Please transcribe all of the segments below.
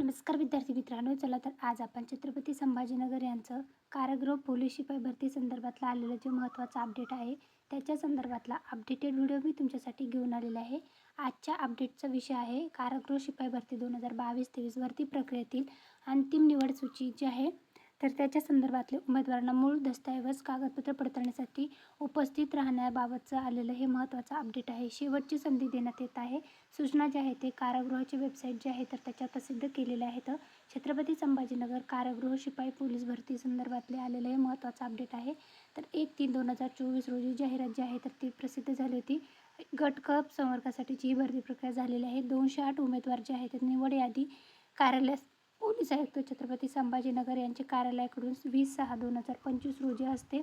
नमस्कार विद्यार्थी मित्रांनो चला तर आज आपण छत्रपती संभाजीनगर यांचं कारागृह पोलीस शिपाई भरती संदर्भातला आलेलं जे महत्त्वाचं अपडेट आहे त्याच्या संदर्भातला अपडेटेड व्हिडिओ मी तुमच्यासाठी घेऊन आलेला आहे. आजच्या अपडेटचा विषय आहे कारागृह शिपाई भरती दोन हजार बावीस तेवीस भरती प्रक्रियेतील अंतिम निवड सूची जी आहे तर त्याच्या संदर्भातले उमेदवारांना मूळ दस्तऐवज कागदपत्र पडताळण्यासाठी उपस्थित राहण्याबाबतचं आलेलं हे महत्त्वाचं अपडेट आहे. शेवटची संधी देण्यात येत आहे. सूचना ज्या आहेत ते कारागृहाची वेबसाईट जी आहे तर त्याच्या प्रसिद्ध केलेल्या आहेत. छत्रपती संभाजीनगर कारागृह शिपाई पोलीस भरती संदर्भातले आलेलं हे महत्त्वाचं अपडेट आहे. तर एक तीन दोन हजार चोवीस रोजी जाहिरात जी आहे तर ती प्रसिद्ध झाली होती. गट क संवर्गासाठीची ही भरती प्रक्रिया झालेली आहे. दोनशे आठ उमेदवार जे आहेत निवड यादी कार्यालयास पोलीस आयुक्त छत्रपती संभाजीनगर यांचे कार्यालयाकडून वीस सहा दोन हजार पंचवीस रोजी हस्ते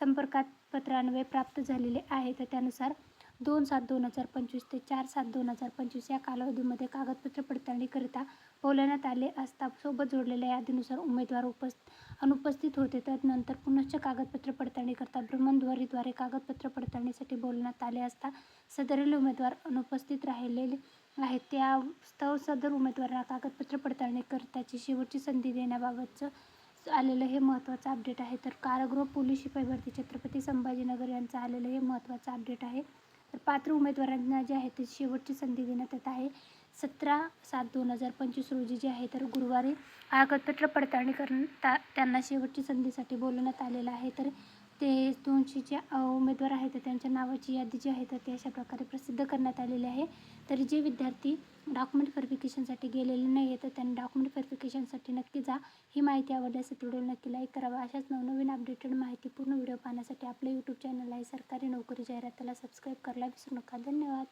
संपर्कात पत्रान्वये प्राप्त झालेले आहे. तर त्यानुसार दोन सात दोन हजार पंचवीस ते चार सात दोन हजार पंचवीस या कालावधीमध्ये कागदपत्र पडताळणीकरिता बोलवण्यात आले असता सोबत जोडलेल्या यादीनुसार उमेदवार उपस् अनुपस्थित होते. तदनंतर पुनश्च कागदपत्र पडताळणीकरता भ्रमणध्वरीद्वारे कागदपत्र पडताळणीसाठी बोलवण्यात आले असता सदरील उमेदवार अनुपस्थित राहिलेले आहेत. त्या स्तव सदर उमेदवारांना कागदपत्र पडताळणीकरताची शेवटची संधी देण्याबाबतचं आलेलं हे महत्त्वाचं अपडेट आहे. तर कारागृह पोलीस शिपाई भरती छत्रपती संभाजीनगर यांचं आलेलं हे महत्त्वाचं अपडेट आहे. तर पात्र उमेदवारांना जे आहे ते शेवटची संधी देण्यात येत आहे. सतरा सात दोन हजार पंचवीस रोजी जे आहे तर गुरुवारी कागदपत्र पडताळणी करून त्यांना शेवटची संधीसाठी बोलवण्यात आलेलं आहे. तर ते दोनशे जे उमेदवार आहेत तर त्यांच्या नावाची यादी जी आहे तर ती अशा प्रकारे प्रसिद्ध करण्यात आलेली आहे. तर जे विद्यार्थी डॉक्युमेंट व्हेरिफिकेशनसाठी गेलेले नाही आहेत तर त्यांनी डॉक्युमेंट व्हेरिफिकेशनसाठी नक्की जा. ही माहिती आवडल्यास व्हिडिओ नक्की लाईक करावा अशाच नवनवीन अपडेटेड माहिती पूर्ण व्हिडिओ पाहण्यासाठी आपल्या यूट्यूब चॅनल आहे सरकारी नोकरी जाहिरातीला सबस्क्राईब करायला विसरू नका. धन्यवाद.